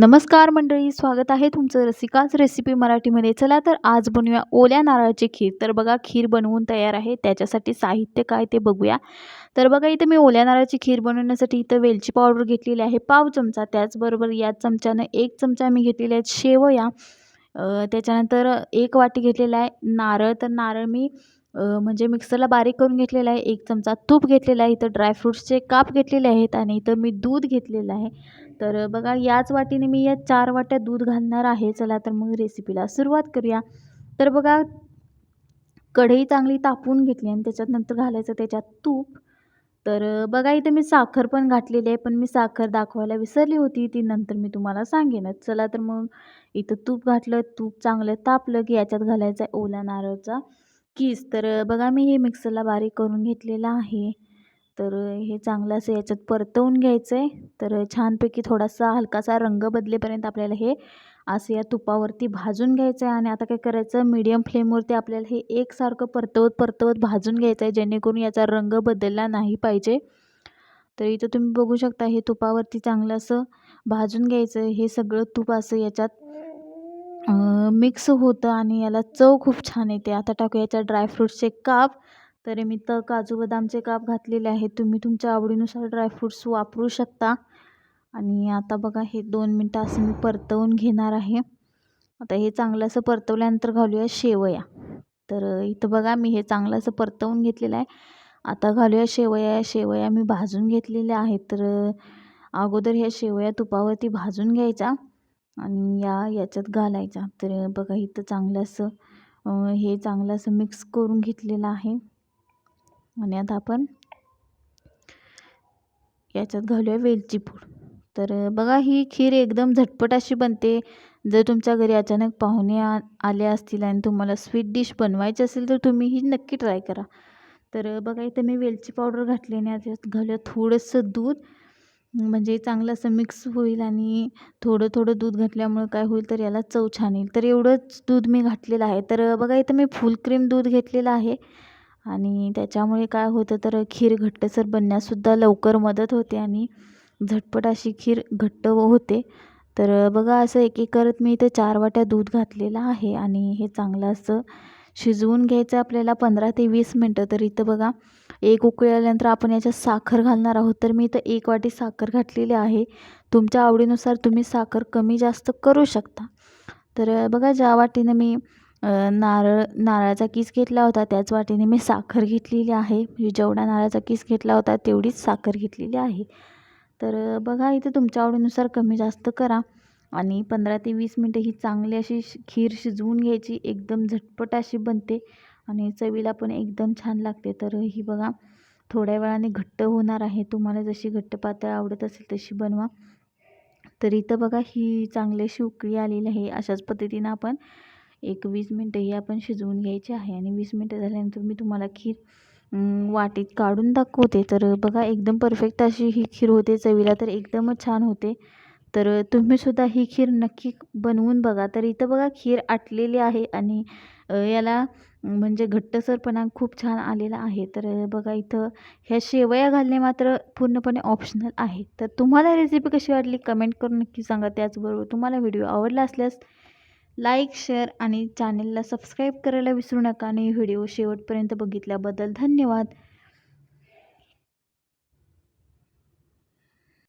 नमस्कार मंडळी स्वागत आहे तुमचं रसिकाच रेसिपी मराठीमध्ये. चला तर आज बनवूया ओल्या नारळाची खीर. तर बघा खीर बनवून तयार आहे. त्याच्यासाठी साहित्य काय ते बघूया. तर बघा इथं मी ओल्या नारळाची खीर बनवण्यासाठी इथं वेलची पावडर घेतलेली आहे. पाव चमचा. त्याचबरोबर या चमच्यानं एक चमचा मी घेतलेले आहेत शेवया. त्याच्यानंतर एक वाटी घेतलेला आहे नारळ. तर नारळ मी म्हणजे मिक्सरला बारीक करून घेतलेला आहे एक चमचा तूप घेतलेला आहे इथं ड्रायफ्रूट्सचे काप घेतलेले आहेत आणि इथं मी दूध घेतलेलं आहे. तर बघा याच वाटीने मी या चार वाट्या दूध घालणार आहे. चला तर मग रेसिपीला सुरुवात करूया. तर बघा कढई चांगली तापून घेतली आणि त्याच्यात नंतर घालायचं त्याच्यात तूप. तर बघा इथे मी साखर पण घातलेली आहे पण मी साखर दाखवायला विसरली होती ती नंतर मी तुम्हाला सांगेनच चला तर मग इथं तूप घातलं तूप चांगलं तापलं की याच्यात घालायचं आहे ओला नारळचा. कीस तर बघा मी हे मिक्सरला बारीक करून घेतलेलं आहे. तर हे चांगलं असं याच्यात परतवून घ्यायचं आहे तर छानपैकी थोडासा हलकासा रंग बदलेपर्यंत आपल्याला हे असं या तुपावरती भाजून घ्यायचं आहे आणि आता काय करायचं मीडियम फ्लेमवरती आपल्याला हे एकसारखं परतवत परतवत भाजून घ्यायचं आहे जेणेकरून याचा रंग बदलला नाही पाहिजे. तर इथं तुम्ही बघू शकता हे तुपावरती चांगलं असं भाजून घ्यायचं हे सगळं तूप असं याच्यात मिक्स होतं आणि याला चव खूप छान येते. आता टाकू याच्यात ड्रायफ्रूट्सचे काप. तर मी तर काजू बदामचे काप घातलेले आहेत. तुम्ही तुमच्या आवडीनुसार ड्रायफ्रूट्स वापरू शकता. आणि आता बघा हे दोन मिनटं असं मी परतवून घेणार आहे. आता हे चांगलं असं परतवल्यानंतर घालूया शेवया. तर इथं बघा मी हे चांगलं असं परतवून घेतलेलं आहे. आता घालूया शेवया. शेवया मी भाजून घेतलेल्या आहेत. तर अगोदर ह्या शेवया तुपावरती भाजून घ्यायच्या. आणि या याच्यात घालायच्या. तर बघा इथं चांगलं असं हे चांगलं असं मिक्स करून घेतलेलं आहे. आणि आता आपण याच्यात घालूया वेलची पूड. तर बघा ही खीर एकदम झटपट अशी बनते. जर तुमच्या घरी अचानक पाहुणे आ आले असतील आणि तुम्हाला स्वीट डिश बनवायची असेल तर तुम्ही ही नक्की ट्राय करा. तर बघा इथं मी वेलची पावडर घातली आणि याच्यात घालूया थोडंसं दूध. म्हणजे चांगलं असं मिक्स होईल आणि थोडं थोडं दूध घातल्यामुळं काय होईल तर याला चव छान येईल. तर एवढंच दूध मी घातलेलं आहे. तर बघा इथं मी फुल क्रीम दूध घेतलेलं आहे. आणि त्याच्यामुळे काय होतं तर खीर घट्टसर बनण्यासुद्धा लवकर मदत होते आणि झटपट अशी खीर घट्ट होते. तर बघा असं एक एक करत मी इथे चार वाट्या दूध घातलेलं आहे आणि हे चांगलं असं शिजवून घ्यायचं आपल्याला पंधरा ते वीस मिनटं. तर इथं बघा एक उकळी आल्यानंतर आपण याच्यात साखर घालणार आहोत. तर मी इथं एक वाटी साखर घातलेली आहे. तुमच्या आवडीनुसार तुम्ही साखर कमी जास्त करू शकता. तर बघा ज्या वाटीनं मी नारळ नारळाचा किस घेतला होता त्याच वाटीने मी साखर घेतलेली आहे. म्हणजे जेवढा नारळाचा किस घेतला होता तेवढीच साखर घेतलेली आहे. तर बघा इथे तुमच्या आवडीनुसार कमी जास्त करा. आणि पंधरा ते वीस मिनटं ही चांगली अशी खीर शिजवून घ्यायची. एकदम झटपट अशी बनते. आणि चवीला पण एकदम छान लागते. तर ही बघा थोड्या वेळाने घट्ट होणार आहे. तुम्हाला जशी घट्ट पातळ आवडत असेल तशी बनवा. तर इथं बघा ही चांगली उकळी आलेली आहे. अशाच पद्धतीनं आपण एक वीस मिनटं ही आपण शिजवून घ्यायची आहे. आणि वीस मिनटं झाल्यानंतर मी तुम्हाला खीर वाटीत काढून दाखवते. तर बघा एकदम परफेक्ट अशी ही खीर होते. चवीला तर एकदमच छान होते. तर तुम्हीसुद्धा ही खीर नक्की बनवून बघा. तर इथं बघा खीर आटलेली आहे. आणि याला म्हणजे घट्टसरपणा खूप छान आलेला आहे. तर बघा इथं ह्या शेवया घालणे मात्र पूर्णपणे ऑप्शनल आहे. तर तुम्हाला रेसिपी कशी वाटली कमेंट करून नक्की सांगा. त्याचबरोबर तुम्हाला व्हिडिओ आवडला असल्यास लाईक शेअर आणि चॅनेलला सबस्क्राईब करायला विसरू नका. आणि व्हिडिओ शेवटपर्यंत बघितल्याबद्दल धन्यवाद.